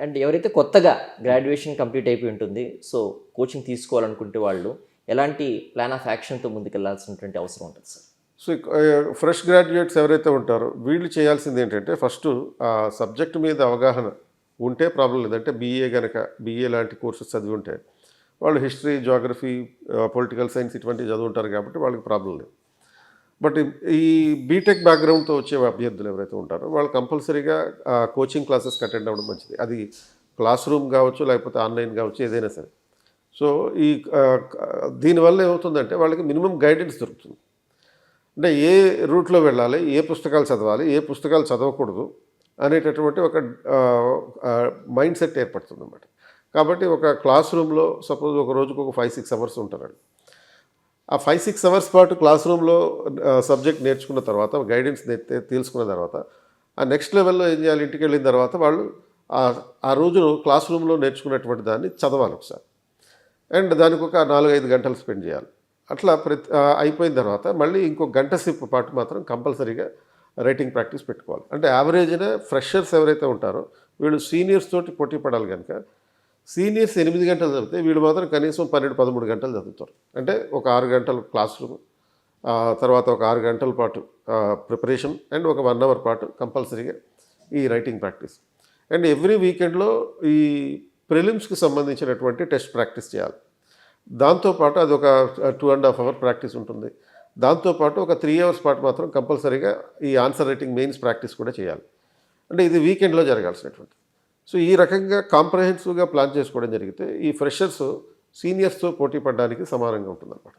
And ఎవరైతే కొత్తగా graduation complete అయిపోయి ఉంటుంది సో కోచింగ్ తీసుకోవాలనుకుంటే వాళ్ళు ఎలాంటి ప్లాన్ ఆఫ్ యాక్షన్తో ముందుకెళ్ళాల్సినటువంటి అవసరం ఉంటుంది సార్? సో ఫ్రెష్ గ్రాడ్యుయేట్స్ ఎవరైతే ఉంటారో వీళ్ళు చేయాల్సింది ఏంటంటే ఫస్ట్ ఆ సబ్జెక్ట్ మీద అవగాహన ఉంటే ప్రాబ్లం లేదంటే బీఏ కనుక బీఏ లాంటి కోర్సెస్ చదివి ఉంటే వాళ్ళు హిస్టరీ జోగ్రఫీ పొలిటికల్ సైన్స్ ఇటువంటివి చదువుంటారు కాబట్టి వాళ్ళకి ప్రాబ్లం లేదు. బట్ ఈ బీటెక్ బ్యాక్గ్రౌండ్తో వచ్చే అభ్యర్థులు ఎవరైతే ఉంటారో వాళ్ళు కంపల్సరీగా కోచింగ్ క్లాసెస్కి అటెండ్ అవ్వడం మంచిది. అది క్లాస్ రూమ్ కావచ్చు లేకపోతే ఆన్లైన్ కావచ్చు ఏదైనా సరే. సో ఈ దీనివల్ల ఏమవుతుందంటే వాళ్ళకి మినిమం గైడెన్స్ దొరుకుతుంది. అంటే ఏ రూట్లో వెళ్ళాలి ఏ పుస్తకాలు చదవాలి ఏ పుస్తకాలు చదవకూడదు అనేటటువంటి ఒక మైండ్ సెట్ ఏర్పడుతుంది అన్నమాట కాబట్టి ఒక క్లాస్ రూమ్లో సపోజ్ ఒక రోజుకు ఒక ఫైవ్ సిక్స్ అవర్స్ ఉంటారు ఆ ఫైవ్ సిక్స్ అవర్స్ పాటు క్లాస్ రూమ్లో సబ్జెక్ట్ నేర్చుకున్న తర్వాత గైడెన్స్ తెలుసుకున్న తర్వాత ఆ నెక్స్ట్ లెవెల్లో ఏం చేయాలి? ఇంటికి వెళ్ళిన తర్వాత వాళ్ళు ఆ- రోజు క్లాస్ రూమ్లో నేర్చుకున్నటువంటి దాన్ని చదవాలి ఒకసారి. అండ్ దానికి ఒక నాలుగైదు గంటలు స్పెండ్ చేయాలి. అట్లా ప్రతి అయిపోయిన తర్వాత మళ్ళీ ఇంకో గంట సేపు పాటు మాత్రం కంపల్సరీగా రైటింగ్ ప్రాక్టీస్ పెట్టుకోవాలి. అంటే యావరేజ్న ఫ్రెషర్స్ ఎవరైతే ఉంటారో వీళ్ళు సీనియర్స్ తోటి పోటీ పడాలి కనుక సీనియర్స్ ఎనిమిది గంటలు చదివితే వీళ్ళు మాత్రం కనీసం పన్నెండు పదమూడు గంటలు చదువుతారు. అంటే ఒక ఆరు గంటలు క్లాస్ రూమ్ తర్వాత ఒక ఆరు గంటల పాటు ప్రిపరేషన్ అండ్ ఒక వన్ అవర్ పాటు కంపల్సరీగా ఈ రైటింగ్ ప్రాక్టీస్ అండ్ ఎవ్రీ వీకెండ్లో ఈ ప్రిలిమ్స్కి సంబంధించినటువంటి టెస్ట్ ప్రాక్టీస్ చేయాలి. దాంతోపాటు అది ఒక two and half hour practice ఉంటుంది. దాంతోపాటు ఒక త్రీ అవర్స్ పాటు మాత్రం కంపల్సరీగా ఈ ఆన్సర్ రైటింగ్ మెయిన్స్ ప్రాక్టీస్ కూడా చేయాలి. అంటే ఇది వీకెండ్లో జరగాల్సినటువంటి సో ఈ రకంగా కాంప్రహెన్సివ్గా ప్లాన్ చేసుకోవడం జరిగితే ఈ ఫ్రెషర్స్ సీనియర్స్తో పోటీ పడడానికి సమానంగా ఉంటుందన్నమాట.